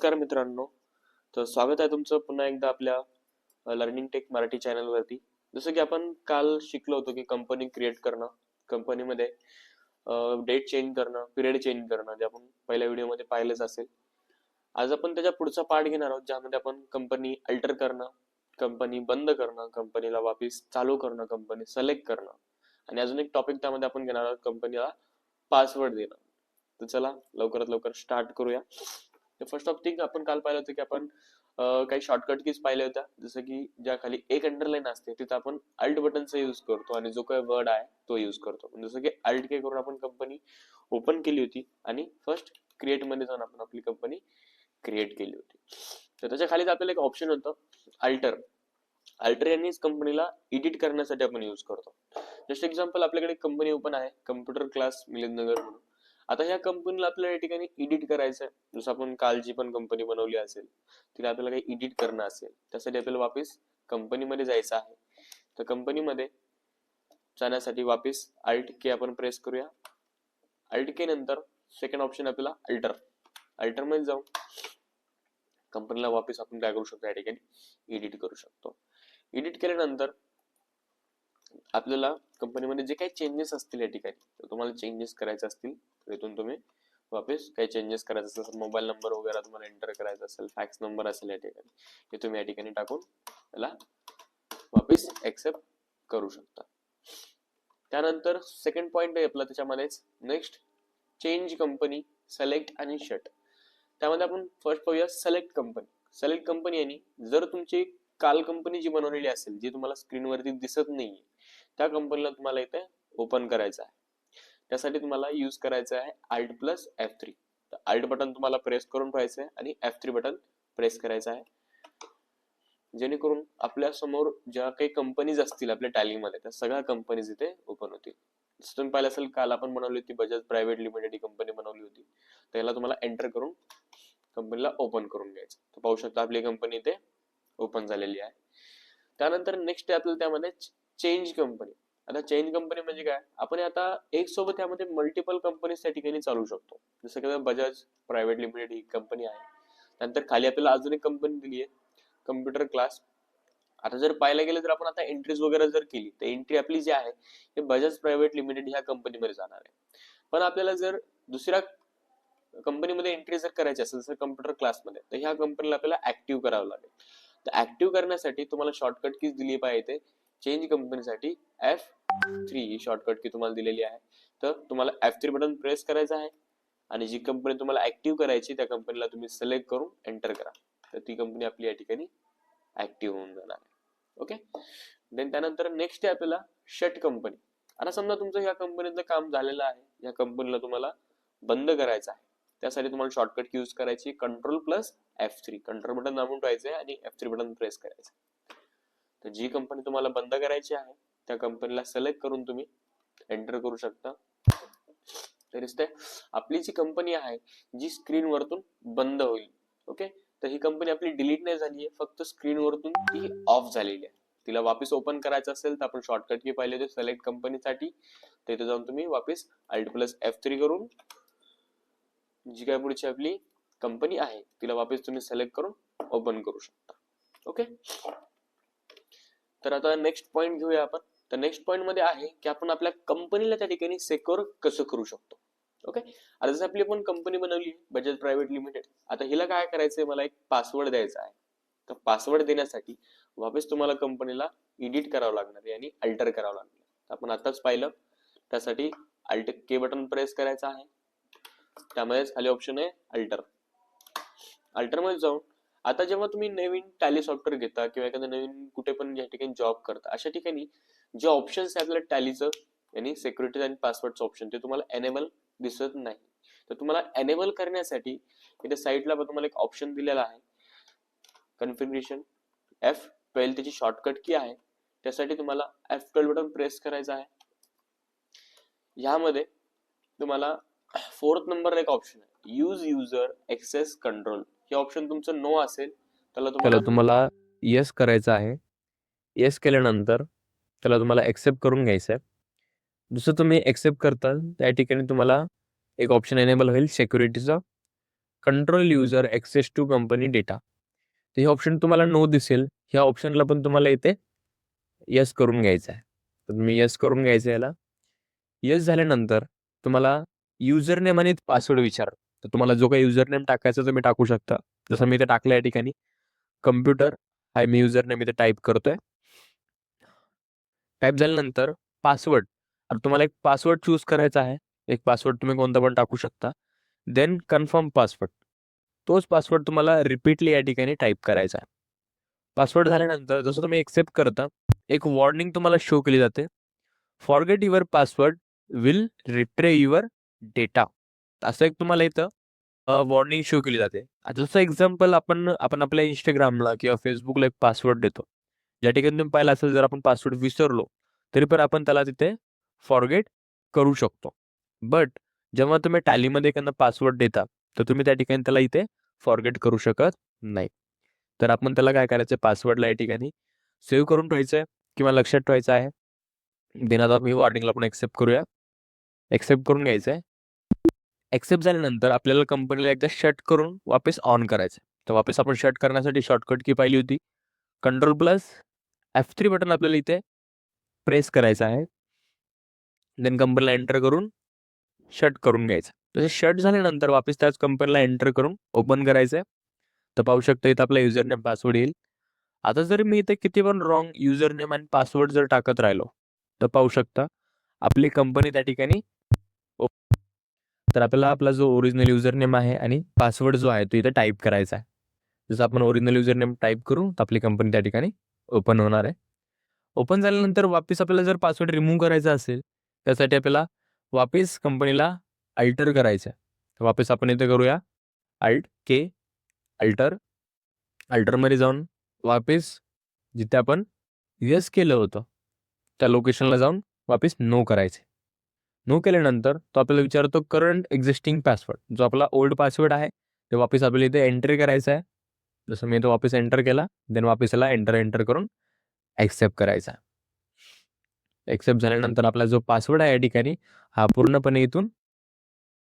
नमस्कार मित्रांनो. तर स्वागत आहे तुमचं पुन्हा एकदा आपल्या लर्निंग टेक मराठी चॅनलवरती जसं की आपण काल शिकलो होतो की कंपनी क्रिएट करणं कंपनीमध्ये डेट चेंज करणं पिरियड चेंज करणं जे आपण पहिल्या व्हिडिओमध्ये पाहिलंच असेल. आज आपण त्याच्या पुढचा पार्ट घेणार आहोत ज्यामध्ये आपण कंपनी अल्टर करणं कंपनी बंद करणं कंपनीला वापिस चालू करणं कंपनी सिलेक्ट करणं. आणि अजून एक टॉपिक त्यामध्ये आपण घेणार आहोत कंपनीला पासवर्ड देणं. तर चला लवकरात लवकर स्टार्ट करूया. फर्स्ट ऑफ थिंग आपण काल पाहिलं होतं की आपण काही शॉर्टकट कीज पाहिल्या होत्या. जसं की ज्या खाली एक अंडरलाईन असते तिथं आपण अल्ट बटनचा यूज करतो आणि जो काही वर्ड आहे तो यूज करतो. जसं की अल्ट के करून आपण कंपनी ओपन केली होती आणि फर्स्ट क्रिएटमध्ये जाऊन आपण आपली कंपनी क्रिएट केली होती. तर त्याच्या खालीच आपल्याला एक ऑप्शन होतं अल्टर अल्टर यांनीच कंपनीला एडिट करण्यासाठी आपण यूज करतो. जस्ट एक्झाम्पल आपल्याकडे कंपनी ओपन आहे कम्प्युटर क्लास मिलिंदनगर म्हणून. आता ह्या कंपनीला आपल्याला या ठिकाणी एडिट करायचं आहे जसं आपण काल जी पण कंपनी बनवली असेल तिला आपल्याला काही एडिट करणं असेल त्यासाठी आपल्याला वापस कंपनीमध्ये जायचं आहे. तर कंपनीमध्ये जाण्यासाठी वापस अल्ट के आपण प्रेस करूया. अल्ट के नंतर सेकंड ऑप्शन आपल्याला अल्टर अल्टरमध्ये जाऊन कंपनीला वापस आपण काय करू शकतो या ठिकाणी एडिट करू शकतो. एडिट केल्यानंतर आपल्याला कंपनीमध्ये जे काही चेंजेस असतील या ठिकाणी तुम्हाला चेंजेस करायचे असतील तर इथून तुम्ही वापस काही चेंजेस करायचं असेल मोबाईल नंबर वगैरे तुम्हाला एंटर करायचा असेल फॅक्स नंबर असेल या ठिकाणी हे तुम्ही या ठिकाणी टाकून त्याला वापस एक्सेप्ट करू शकता. त्यानंतर सेकंड पॉइंट आहे आपला त्याच्यामध्येच नेक्स्ट चेंज कंपनी सिलेक्ट आणि शट त्यामध्ये आपण फर्स्ट पाहूया सिलेक्ट कंपनी सिलेक्ट कंपनी आणि जर तुमची काल कंपनी जी बनवलेली असेल जी तुम्हाला स्क्रीनवरती दिसत नाहीये त्या कंपनीला तुम्हाला इथे ओपन करायचं आहे. त्यासाठी तुम्हाला यूज करायचं आहे alt plus F three alt button तुम्हाला प्रेस करून ठेवायचं आहे आणि एफ थ्री बटन प्रेस करायचं आहे. जेणेकरून आपल्यासमोर ज्या काही कंपनीज असतील आपल्या टॅलिंगमध्ये त्या सगळ्या कंपनीज इथे ओपन होतील. जसं तुम्ही पाहिलं असेल काल आपण बनवली होती बजाज प्रायव्हेट लिमिटेड ही कंपनी बनवली होती. तर याला तुम्हाला एंटर करून कंपनीला ओपन करून घ्यायचं. तर पाहू शकता आपली कंपनी इथे ओपन झालेली आहे. त्यानंतर नेक्स्ट आपल्याला त्यामध्ये चेंज कंपनी आता चेंज कंपनी म्हणजे काय? आपण आता एक सोबत त्यामध्ये मल्टिपल कंपनीज त्या ठिकाणी चालू शकतो. जसं की बजाज प्रायव्हेट लिमिटेड ही कंपनी आहे. त्यानंतर खाली आपल्याला अजून एक कंपनी दिली आहे. कम्प्युटर क्लास आता जर पाहायला गेलं तर आपण आता एंट्रीज वगैरे जर केली तर एंट्री आपली जी आहे ते बजाज प्रायव्हेट लिमिटेड ह्या कंपनीमध्ये जाणार आहे. पण आपल्याला जर दुसऱ्या कंपनीमध्ये एंट्री जर करायची असेल जसं कम्प्युटर क्लासमध्ये तर ह्या कंपनीला आपल्याला ऍक्टिव्ह करावं लागेल. तर ऍक्टिव्ह करण्यासाठी तुम्हाला शॉर्टकट कीज दिली पाहिजे चेंज कंपनीसाठी एफ थ्री ही शॉर्टकट की तुम्हाला दिलेली आहे. तर तुम्हाला एफ थ्री बटन प्रेस करायचं आहे आणि जी कंपनी तुम्हाला ऍक्टिव्ह करायची त्या कंपनीला तुम्ही सिलेक्ट करून एंटर करा. तर ती कंपनी आपली या ठिकाणी ऍक्टिव्ह होऊन जाणार आहे. ओके देन त्यानंतर नेक्स्ट आहे आपल्याला शट कंपनी आता समजा तुमचं ह्या कंपनीचं काम झालेलं आहे. या कंपनीला तुम्हाला बंद करायचं आहे. त्यासाठी तुम्हाला शॉर्टकट यूज करायची control plus F three control button दाबून ठेवायचं आहे आणि एफ थ्री बटन प्रेस करायचं तर जी कंपनी तुम्हाला बंद करायची आहे त्या कंपनीला सिलेक्ट करून तुम्ही एंटर करू शकता. तर दिसतंय आपली जी कंपनी आहे जी स्क्रीन वरतून बंद होईल. ओके तर ही कंपनी आपली डिलीट नाही झाली आहे फक्त स्क्रीन वरतून ती ऑफ झालेली आहे. तिला वापस ओपन करायचं असेल तर आपण शॉर्टकट की पाहिले होते सिलेक्ट कंपनीसाठी तिथे जाऊन तुम्ही वापस अल्ट प्लस एफ थ्री करून जी काय पुढची आपली कंपनी आहे तिला वापस तुम्ही सिलेक्ट करून ओपन करू शकता. ओके तर आता नेक्स्ट पॉईंट घेऊया आपण. तर नेक्स्ट पॉईंटमध्ये आहे की आपण आपल्या कंपनीला त्या ठिकाणी सेक्युअर कसं करू शकतो. ओके आता जसं आपली आपण कंपनी बनवली बजाज प्रायव्हेट लिमिटेड आता हिला काय करायचंय? मला एक पासवर्ड द्यायचा आहे. तर पासवर्ड देण्यासाठी वापस तुम्हाला कंपनीला एडिट करावं लागणार आहे आणि अल्टर करावं लागणार आपण आताच पाहिलं. त्यासाठी अल्ट के बटन प्रेस करायचं आहे. त्यामध्येच खाली ऑप्शन आहे अल्टर अल्टरमध्ये जाऊन आता जेव्हा तुम्ही नवीन टॅली सॉफ्टवेअर घेता किंवा एखादं नवीन कुठे पण या ठिकाणी जॉब करता अशा ठिकाणी जे ऑप्शन्स आहे आपल्या टॅलीचं आणि सिक्युरिटी आणि पासवर्डचं ऑप्शन ते तुम्हाला एनेबल दिसत नाही. तर तुम्हाला एनेबल करण्यासाठी इथे साईडला तुम्हाला एक ऑप्शन दिलेला आहे. कन्फिग्रेशन एफ ट्वेल्व त्याची शॉर्टकट की आहे. त्यासाठी तुम्हाला एफ ट्वेल्व बटन प्रेस करायचं आहे. ह्यामध्ये तुम्हाला फोर्थ नंबर एक ऑप्शन आहे. यूज युजर एक्सेस कंट्रोल हे ऑप्शन तुमचं नो असेल त्याला त्याला तुम्हाला तुम्हाला येस करायचं आहे. येस केल्यानंतर त्याला तुम्हाला एक्सेप्ट करून घ्यायचं आहे जसं तुम्ही एक्सेप्ट करताल त्या ठिकाणी तुम्हाला एक ऑप्शन एनेबल होईल सेक्युरिटीचा control user access to company data तर हे ऑप्शन तुम्हाला नो दिसेल. ह्या ऑप्शनला पण तुम्हाला इथे यस करून घ्यायचं आहे तर तुम्ही यस करून घ्यायचं आहे याला. यस झाल्यानंतर तुम्हाला युजर नेम आणि पासवर्ड विचार. तर तुम्हाला जो काही युजर नेम टाकायचा तुम्ही टाकू शकता. जसं मी इथे टाकलं या ठिकाणी. कम्प्युटर हाय मी युजर नेम इथे टाईप करतोय. टाईप झाल्यानंतर पासवर्ड आता तुम्हाला एक पासवर्ड चूज करायचा आहे. एक पासवर्ड तुम्ही कोणता पण टाकू शकता. देन कन्फर्म पासवर्ड तोच पासवर्ड तुम्हाला रिपीटली या ठिकाणी टाईप करायचा आहे. पासवर्ड झाल्यानंतर जसं तुम्ही एक्सेप्ट करता एक वॉर्निंग तुम्हाला शो केली जाते. Forget your password will retrieve your data असं एक तुम्हाला इथं वॉर्निंग शो केली जाते. जसं एक्झाम्पल आपण आपण आपल्या इंस्टाग्रामला किंवा फेसबुकला एक पासवर्ड देतो. ज्या ठिकाणी तुम्ही पाहिलं असेल जर आपण पासवर्ड विसरलो तरी पण आपण त्याला तिथे फॉरगेट करू शकतो. बट जेव्हा तुम्ही टॅलीमध्ये एखादा पासवर्ड देता तर तुम्ही त्या ठिकाणी त्याला इथे फॉरगेट करू शकत नाही. तर आपण त्याला काय करायचं? पासवर्डला या ठिकाणी सेव्ह करून ठेवायचं आहे किंवा लक्षात ठेवायचं आहे. देण्यात मी वॉर्निंगला आपण एक्सेप्ट करूया. एक्सेप्ट करून घ्यायचं आहे ॲक्सेप्ट झाल्यानंतर आपल्याला कंपनीला एकदा शट करून वापस ऑन करायचं तर वापस आपण शट करण्यासाठी शॉर्टकट की पाहिली होती. Control plus F three button आपल्याला इथे प्रेस करायचं आहे. देन कंपनीला एंटर करून शट करून घ्यायचं. तसे शट झाल्यानंतर वापस त्याच कंपनीला एंटर करून ओपन करायचं आहे. तर पाहू शकता इथं आपला युजर नेम पासवर्ड येईल. आता जर मी इथे किती पण रॉंग युजर नेम आणि पासवर्ड जर टाकत राहिलो तर पाहू शकता आपली कंपनी त्या ठिकाणी तर आपल्याला आपला जो ओरिजिनल युजर नेम आहे आणि पासवर्ड जो आहे तो इथे टाईप करायचा आहे. जसं आपण ओरिजिनल युजर नेम टाईप करू तर आपली कंपनी त्या ठिकाणी ओपन होणार आहे. ओपन झाल्यानंतर वापस आपल्याला जर पासवर्ड रिमूव्ह करायचा असेल त्यासाठी आपल्याला वापस कंपनीला अल्टर करायचं आहे. तर वापस आपण इथे करूया. अल्ट के अल्टर अल्टरमध्ये जाऊन वापस जिथे आपण यस केलं होतं त्या लोकेशनला जाऊन वापस नो करायचे नो केल्यानंतर तो आपल्याला विचारतो करंट एक्झिस्टिंग पासवर्ड जो आपला ओल्ड पासवर्ड आहे ते वापस आपल्याला इथे एंट्री करायचा आहे. जसं मी तो वापस एंटर केला देन वापस याला एंटर एंटर करून ॲक्सेप्ट करायचा एक्सेप्ट झाल्यानंतर आपला जो पासवर्ड आहे या ठिकाणी हा पूर्णपणे इथून